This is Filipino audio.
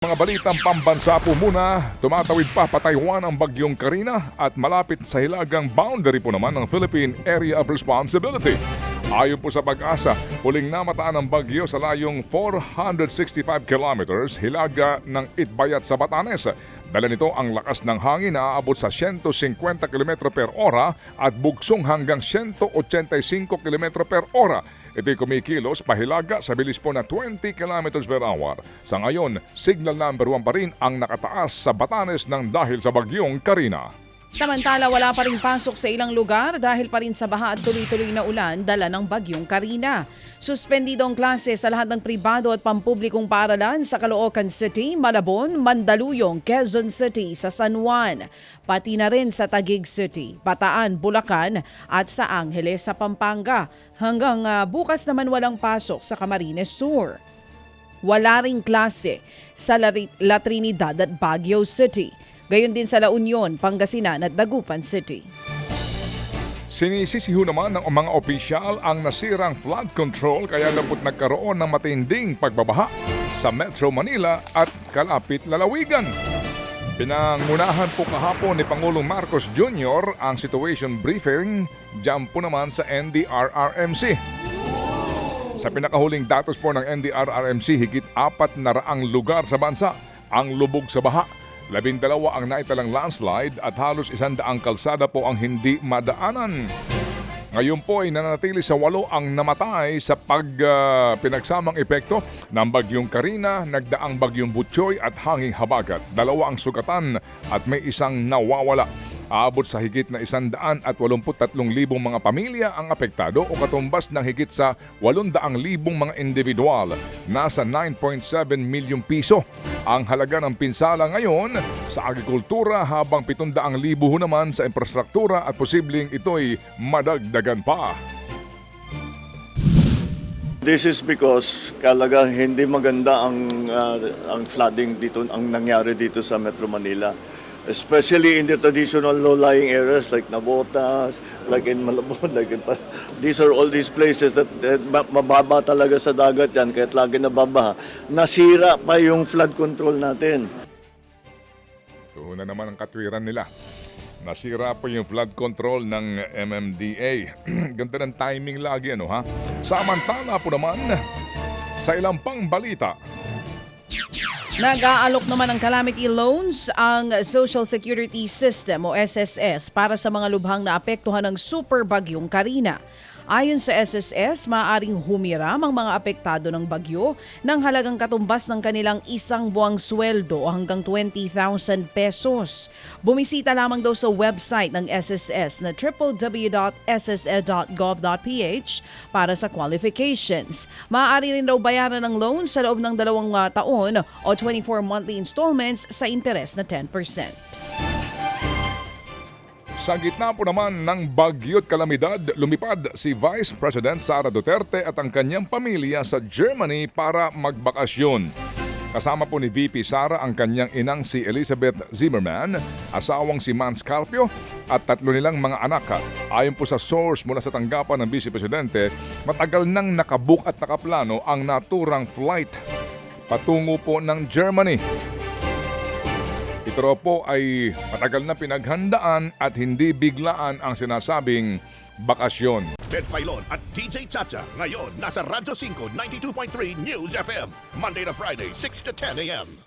Mga balitang pambansa po muna, tumatawid pa pa Taiwan ang bagyong Karina at malapit sa hilagang boundary po naman ng Philippine Area of Responsibility. Ayon po sa pag-asa, huling namataan ang bagyo sa layong 465 kilometers hilaga ng Itbayat sa Batanes. Dala nito ang lakas ng hangin na aabot sa 150 km per ora at bugsong hanggang 185 km per ora. Ito'y kumikilos pahilaga sa bilis po na 20 km per hour. Sa ngayon, signal number 1 pa rin ang nakataas sa Batanes ng dahil sa bagyong Karina. Samantala, wala pa rin pasok sa ilang lugar dahil pa rin sa baha at tuloy-tuloy na ulan dala ng bagyong Karina. Suspendido ang klase sa lahat ng pribado at pampublikong paaralan sa Caloocan City, Malabon, Mandaluyong, Quezon City sa San Juan, pati na rin sa Taguig City, Bataan, Bulacan at sa Angeles sa Pampanga. Hanggang ah, bukas naman walang pasok sa Camarines Sur. Wala ring klase sa La Trinidad at Baguio City. Gayon din sa La Union, Pangasinan at Dagupan City. Sinisisiho naman ng mga opisyal ang nasirang flood control kaya lupot nagkaroon ng matinding pagbabaha sa Metro Manila at kalapit lalawigan. Pinangunahan po kahapon ni Pangulong Marcos Jr. ang situation briefing dyan po naman sa NDRRMC. Sa pinakahuling datos po ng NDRRMC, higit apat na raang lugar sa bansa ang lubog sa baha. Labindalawa ang naitalang landslide at halos isandaang kalsada po ang hindi madaanan. Ngayon po ay nananatili sa walo ang namatay sa pag ah, pinagsamang epekto ng bagyong Karina, nagdaang bagyong Butchoy at hanging habagat. Dalawa ang sugatan at may isang nawawala. Aabot sa higit na isandaan at 83,000 mga pamilya ang apektado o katumbas ng higit sa 800,000 mga individual. Nasa 9.7 milyong piso ang halaga ng pinsala ngayon sa agrikultura habang 700,000 ho naman sa infrastruktura at posibleng ito'y madagdagan pa. This is because kalaga hindi maganda ang ah, ang flooding dito ang nangyari dito sa Metro Manila. Especially in the traditional low-lying areas like Nabotas, like in Malabon, like in, these are all these places that, that ma- mababa talaga sa dagat yan kahit lagi nababaha. Nasira pa yung flood control natin. Ito na naman ang katwiran nila. Nasira po yung flood control ng MMDA. Ganda ng timing lagi, ano ha? Samantala po naman, sa ilang pang balita, Nag-aalok naman ng calamity loans ang Social Security System o SSS para sa mga lubhang naapektuhan ng super bagyong Karina. Ayon sa SSS, maaaring humiram ang mga apektado ng bagyo ng halagang katumbas ng kanilang isang buwang sweldo o hanggang 20,000 pesos. Bumisita lamang daw sa website ng SSS na www.ssa.gov.ph para sa qualifications. Maaari rin daw bayaran ng loan sa loob ng dalawang uh, taon o 24 monthly installments sa interes na 10%. Sa gitna po naman ng bagyo't kalamidad, lumipad si Vice President Sara Duterte at ang kanyang pamilya sa Germany para magbakasyon. Kasama po ni VP Sara ang kanyang inang si Elizabeth Zimmerman, asawang si Mans Carpio at tatlo nilang mga anak. Ayon po sa source mula sa tanggapan ng Vice Presidente, matagal nang nakabook at nakaplano ang naturang flight patungo po ng Germany. Ito raw po ay matagal na pinaghandaan at hindi biglaan ang sinasabing bakasyon. Ted Filon at DJ Chacha. Ngayon, nasa Radyo 5, 92.3 News FM. Monday to Friday, 6 to 10 a.m.